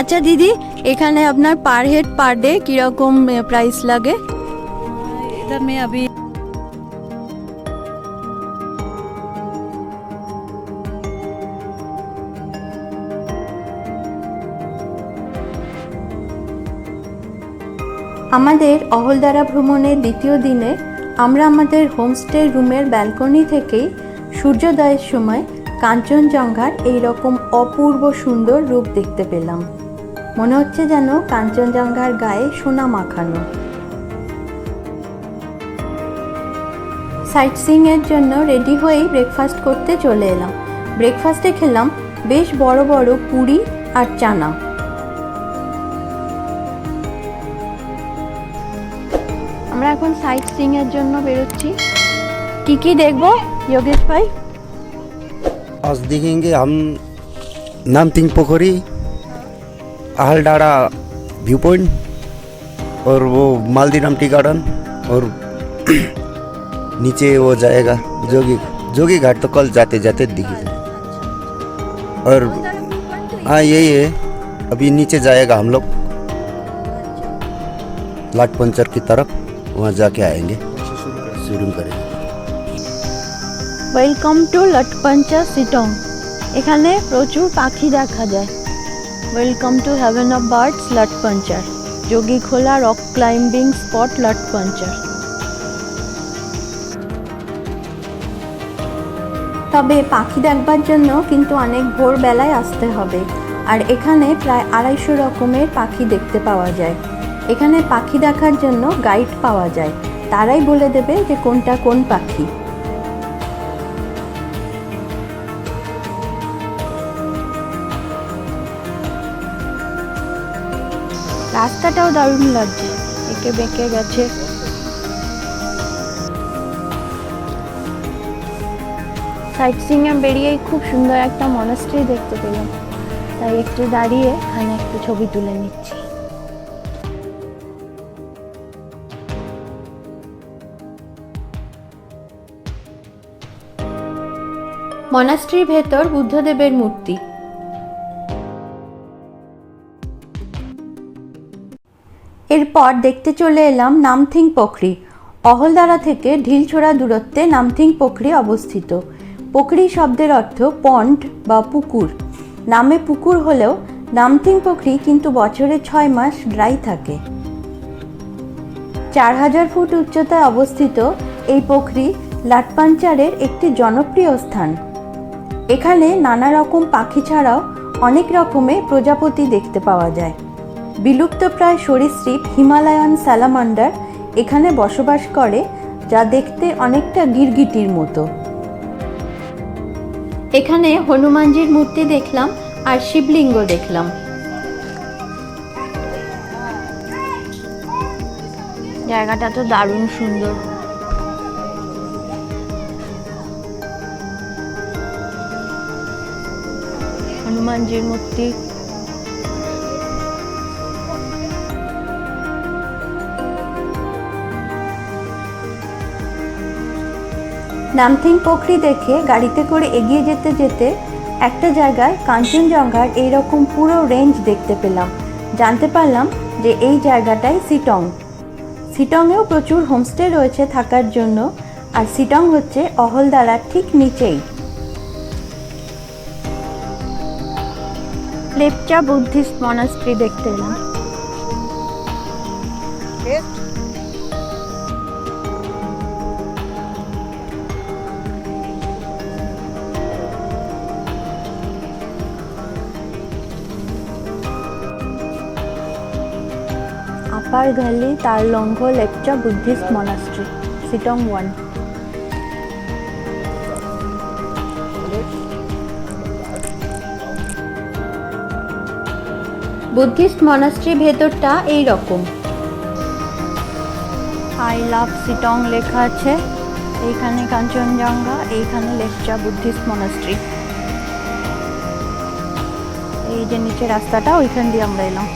আচ্ছা দিদি এখানে আপনার পার হেড পার ডে কিরকম প্রাইস লাগে इधर में अभी আমাদের অহলদারা ভ্রমণের দ্বিতীয় দিনে আমরা আমাদের হোমস্টে রুমের ব্যালকনি থেকেই সূর্যোদয়ের সময় কাঞ্চনজঙ্ঘার এই রকম অপূর্ব সুন্দর রূপ দেখতে পেলাম মনে হচ্ছে যেন কাঞ্চনজঙ্ঘার গায়ে সোনা মাখানো সাইট এর জন্য রেডি হয়েই ব্রেকফাস্ট করতে চলে এলাম ব্রেকফাস্টে খেলাম বেশ বড় বড় পুরি আর চানা আমরা এখন সাইট সিং এর জন্য বেরোচ্ছি কি কি দেখবো যোগেশ ভাই आज देखेंगे हम नामतिंग पोखरी आहलडाड़ा व्यू पॉइंट और वो मालदीराम टी गार्डन और नीचे वो जाएगा जोगी जोगी घाट तो कल जाते जाते दिखी और हाँ यही है अभी नीचे जाएगा हम लोग लाट पंचर की तरफ वहाँ जाके आएंगे शुरू करेंगे ওয়েলকাম টু লটপঞ্চা সিটং এখানে প্রচুর পাখি দেখা যায় welcome to heaven of birds Lotpanchar Jogikhola rock climbing spot Lotpanchar তবে পাখি দেখবার জন্য কিন্তু অনেক ভোরবেলায় আসতে হবে। আর এখানে প্রায় আড়াইশো রকমের পাখি দেখতে পাওয়া যায়। এখানে পাখি দেখার জন্য গাইড পাওয়া যায়। তারাই বলে দেবে যে কোনটা কোন পাখি। রাস্তাটাও দারুণ লাগছে। একে বেঁকে গেছে। সাইট সিং সিংয়ে বেরিয়েই খুব সুন্দর একটা মনাস্ট্রি দেখতে পেলাম। তাই একটু দাঁড়িয়ে এখানে একটু ছবি তুলে নিচ্ছি। মনাস্ট্রির ভেতর বুদ্ধদেবের মূর্তি। এরপর দেখতে চলে এলাম নামথিং পোখরি। অহলদারা থেকে ঢিলছোড়া দূরত্বে নামথিং পোখরি অবস্থিত। পোখরি শব্দের অর্থ পন্ড বা পুকুর। নামে পুকুর হলেও নামথিং পোখরি কিন্তু বছরে ছয় মাস ড্রাই থাকে। চার হাজার ফুট উচ্চতায় অবস্থিত এই পোখরি লাটপাঞ্চারের একটি জনপ্রিয় স্থান। এখানে নানা রকম পাখি ছাড়াও অনেক রকমের প্রজাপতি দেখতে পাওয়া যায়। বিলুপ্তপ্রায় সরীসৃপ হিমালয়ান স্যালামান্ডার এখানে বসবাস করে, যা দেখতে অনেকটা গিরগিটির মতো। এখানে হনুমানজির মূর্তি দেখলাম আর শিবলিঙ্গ দেখলাম। জায়গাটা তো দারুণ সুন্দর। হনুমানজির মূর্তি নামথিং পোখরি দেখে গাড়িতে করে এগিয়ে যেতে যেতে একটা জায়গায় কাঞ্চনজঙ্ঘার এইরকম পুরো রেঞ্জ দেখতে পেলাম। জানতে পারলাম যে এই জায়গাটাই সিটং। সিটংয়েও প্রচুর হোমস্টে রয়েছে থাকার জন্য, আর সিটং হচ্ছে অহলদারার ঠিক নিচেই। লেপচা বুদ্ধিস্ট মনাস্ট্রি দেখতে এলাম। ভ্যালি তার লঙ্ঘ Lepcha Buddhist monastery Sittong one. Buddhist monastery ভেতরটা এই রকম আই লাভ সিটং লেখা আছে, এইখানে কাঞ্চনজঙ্ঘা, এইখানে লেপচা বুদ্ধিস্ট মনাস্ট্রি এই যে নিচে রাস্তাটা, ওইখান দিয়ে আমরা এলাম।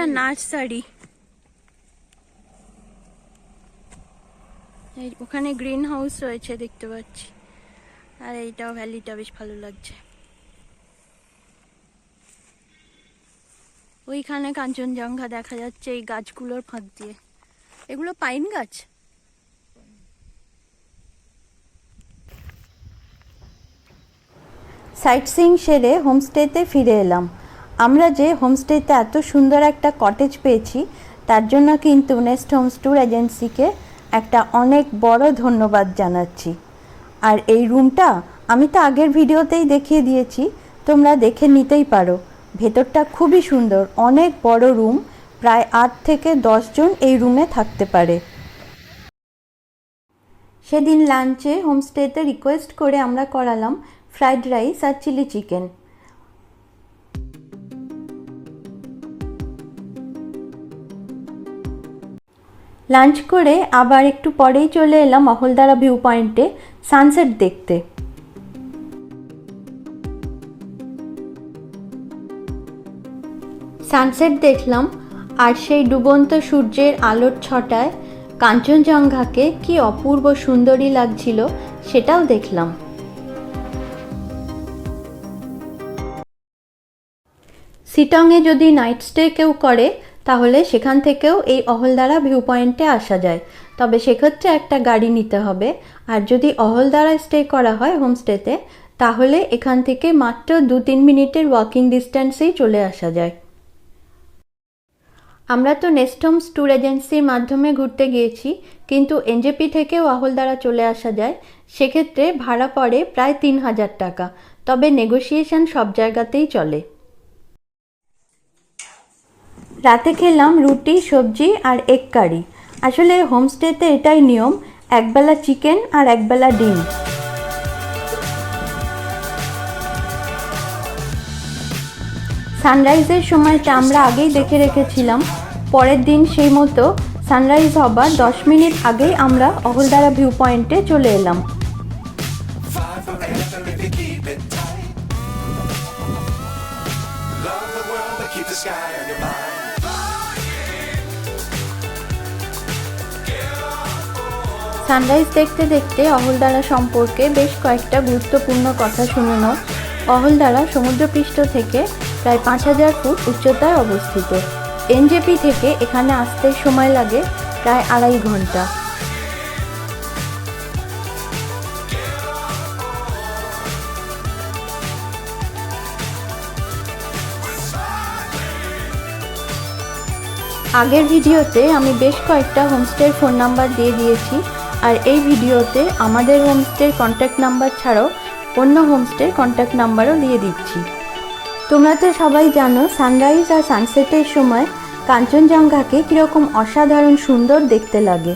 এটা নার্সারি ওখানে গ্রিন হাউস রয়েছে দেখতে পাচ্ছি। আর এইটাও ভ্যালিটা বেশ ভালো লাগছে। ওইখানে কাঞ্চনজঙ্ঘা দেখা যাচ্ছে এই গাছগুলোর ফাঁক দিয়ে। এগুলো পাইন গাছ? সাইট সিং সেরে হোমস্টেতে ফিরে এলাম। আমরা যে হোমস্টেতে এত সুন্দর একটা কটেজ পেয়েছি, তার জন্য কিন্তু নেস্ট হোমস ট্যুর এজেন্সিকে একটা অনেক বড় ধন্যবাদ জানাচ্ছি। আর এই রুমটা আমি তো আগের ভিডিওতেই দেখিয়ে দিয়েছি, তোমরা দেখে নিতেই পারো। ভেতরটা খুবই সুন্দর, অনেক বড় রুম প্রায় আট থেকে জন এই রুমে থাকতে পারে। সেদিন লাঞ্চে হোমস্টেতে রিকোয়েস্ট করে আমরা করালাম ফ্রাইড রাইস আর চিলি চিকেন লাঞ্চ করে আবার একটু পরেই চলে এলাম মহলদারা ভিউ পয়েন্টে সানসেট দেখতে। সানসেট দেখলাম আর সেই ডুবন্ত সূর্যের আলোর ছটায় কাঞ্চনজঙ্ঘাকে কি অপূর্ব সুন্দরী লাগছিল সেটাও দেখলাম। সিটংয়ে যদি নাইট স্টে কেউ করে তাহলে সেখান থেকেও এই অহলদারা ভিউ পয়েন্টে আসা যায়। তবে সেক্ষেত্রে একটা গাড়ি নিতে হবে। আর যদি অহলদারা স্টে করা হয় হোমস্টেতে তাহলে এখান থেকে মাত্র দু তিন মিনিটের ওয়াকিং ডিস্ট্যান্সেই চলে আসা যায়। আমরা তো নেস্টমস ট্যুর এজেন্সির মাধ্যমে ঘুরতে গিয়েছি, কিন্তু এনজেপি থেকেও অহলদারা চলে আসা যায়। সেক্ষেত্রে ভাড়া পড়ে প্রায় তিন হাজার টাকা। তবে নেগোসিয়েশন সব জায়গাতেই চলে। রাতে খেলাম রুটি, সবজি আর এগ কারি আসলে হোমস্টেতে এটাই নিয়ম, একবেলা চিকেন আর একবেলা ডিম। সানরাইজের সময়টা আমরা আগেই দেখে রেখেছিলাম। পরের দিন সেই মতো সানরাইজ হবার দশ মিনিট আগেই আমরা অহলদারা ভিউ পয়েন্টে চলে এলাম। Keep the sky on your mind. Sunrise দেখতে দেখতে অহলদারা সম্পর্কে বেশ কয়েকটা গুরুত্বপূর্ণ কথা শুনে নাও। অহলদারা সমুদ্রপৃষ্ঠ থেকে প্রায় পাঁচ হাজার ফুট উচ্চতায় অবস্থিত। এনজেপি থেকে এখানে আসতে সময় লাগে প্রায় আড়াই ঘণ্টা। আগের ভিডিওতে আমি বেশ কয়েকটা হোমস্টের ফোন নাম্বার দিয়ে দিয়েছি। আর এই ভিডিওতে আমাদের হোমস্টের কন্ট্যাক্ট নাম্বার ছাড়াও অন্য হোমস্টের কন্ট্যাক্ট নাম্বারও দিয়ে দিচ্ছি। তোমরা তো সবাই জানো সানরাইজ আর সানসেটের সময় কাঞ্চনজঙ্ঘাকে কীরকম অসাধারণ সুন্দর দেখতে লাগে।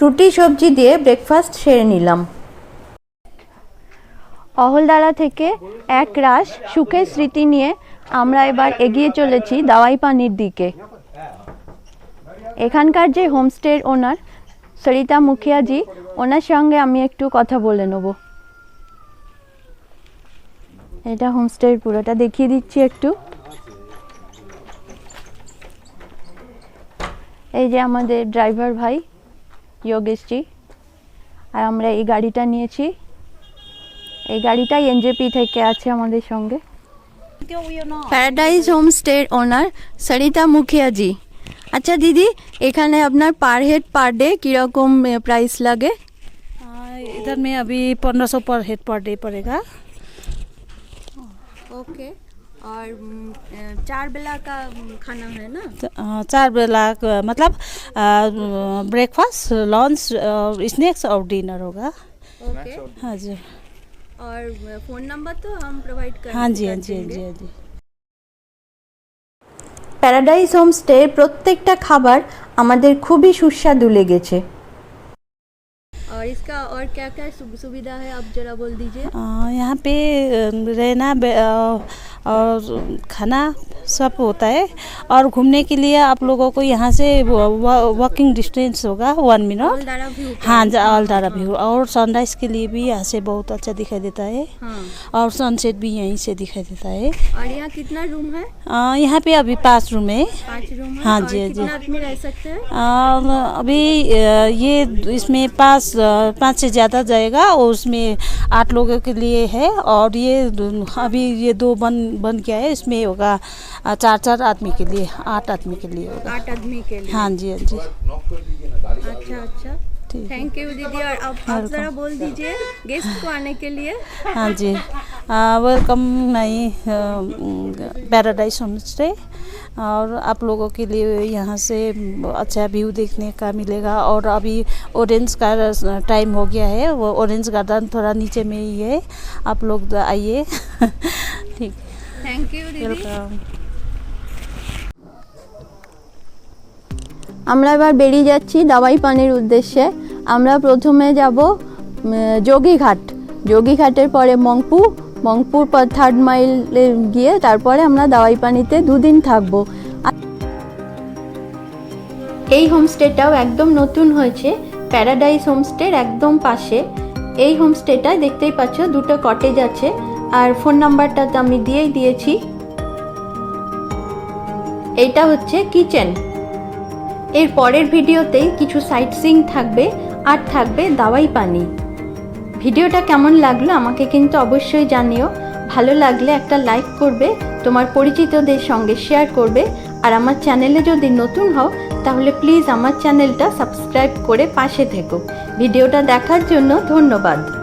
রুটি, সবজি দিয়ে ব্রেকফাস্ট সেরে নিলাম। অহলদারা থেকে এক রাশ সুখের স্মৃতি নিয়ে আমরা এবার এগিয়ে চলেছি দাওয়াই পানির দিকে। এখানকার যে হোমস্টের ওনার, সরিতা মুখিয়াজি, ওনার সঙ্গে আমি একটু কথা বলে নেব। এটা হোমস্টের পুরোটা দেখিয়ে দিচ্ছি একটু। এই যে আমাদের ড্রাইভার ভাই যোগেশজি আর আমরা এই গাড়িটা নিয়েছি এই গাড়িটাই এনজেপি থেকে আছে আমাদের সঙ্গে প্যারাডাইজ হোমস্টের ওনার সরিতা মুখিয়াজি আচ্ছা দিদি এখানে আপনার পার হেড পার ডে কীরকম প্রাইস লাগে आ, इधर में अभी पंद्रह सौ पर हेड पर डे पड़ेगा ওকে और उम, अ, चार बेला का उम, खाना है ना अ, चार बेला का मतलब ब्रेकफास्ट लंच स्नैक्स और डिनर होगा ओके हाँ जी और फ़ोन नंबर तो हम प्रोवाइड कर हाँ जी हाँ कर जी हाँ देंगे। जी हाँ जी প্যারাডাইস হোমস্টে প্রত্যেকটা খাবার আমাদের খুবই সুস্বাদু লেগেছে और इसका और क्या क्या सुविधा है आप जरा बोल दीजिए। यहाँ पे रहना और खाना सब होता है। और घूमने के लिए आप लोगों को यहाँ से वॉकिंग डिस्टेंस होगा वन मिनट हाँ अलदारा व्यू और सनराइज के लिए भी यहाँ से बहुत अच्छा दिखाई देता है। हाँ। और सनसेट भी यहीं से दिखाई देता है। और यहाँ कितना रूम है? यहाँ पे अभी पाँच रूम है। पाँच रूम है। हाँ जी, हाँ जी। रह सकते हैं? अभी ये इसमें पाँच पाँच से ज़्यादा जाएगा और उसमें आठ लोगों के लिए है और ये अभी ये दो बन बन गया है इसमें होगा चार चार आदमी के लिए आठ आदमी के लिए होगा। आठ आदमी के लिए? हाँ जी हाँ जी। अच्छा अच्छा। थैंक यू दीदी और आप जरा बोल दीजिए गेस्ट को आने के लिए। हाँ जी। वेलकम नहीं पैराडाइज होम स्टे और आप लोगों के लिए यहाँ से अच्छा व्यू देखने का मिलेगा। और अभी ऑरेंज का टाइम हो गया है। वो ऑरेंज गार्डन थोड़ा नीचे में ही है। आप लोग आइए। ठीक। थैंक यू वेलकम আমরা এবার বেরিয়ে যাচ্ছি দাবাই পানির উদ্দেশ্যে। আমরা প্রথমে যাব যোগীঘাট। যোগীঘাটের পরে মংপু। মংপুর পর থার্ড মাইলে গিয়ে তারপরে আমরা দাওয়াই পানিতে দুদিন থাকব। এই হোমস্টেটাও একদম নতুন হয়েছে। প্যারাডাইস হোমস্টের একদম পাশে। এই হোমস্টেটা দেখতেই পাচ্ছ দুটো কটেজ আছে। আর ফোন নাম্বারটা তো আমি দিয়েই দিয়েছি। এইটা হচ্ছে কিচেন। এর পরের ভিডিওতে কিছু সাইট সিং থাকবে, আর থাকবে দাওয়াই পানি। ভিডিওটা কেমন লাগল আমাকে কিন্তু অবশ্যই জানিও। ভালো লাগলে একটা লাইক করবে, তোমার পরিচিতদের সঙ্গে শেয়ার করবে, আর আমার চ্যানেলে যদি নতুন হও, তাহলে প্লিজ আমার চ্যানেলটা সাবস্ক্রাইব করে পাশে থেকো। ভিডিওটা দেখার জন্য ধন্যবাদ।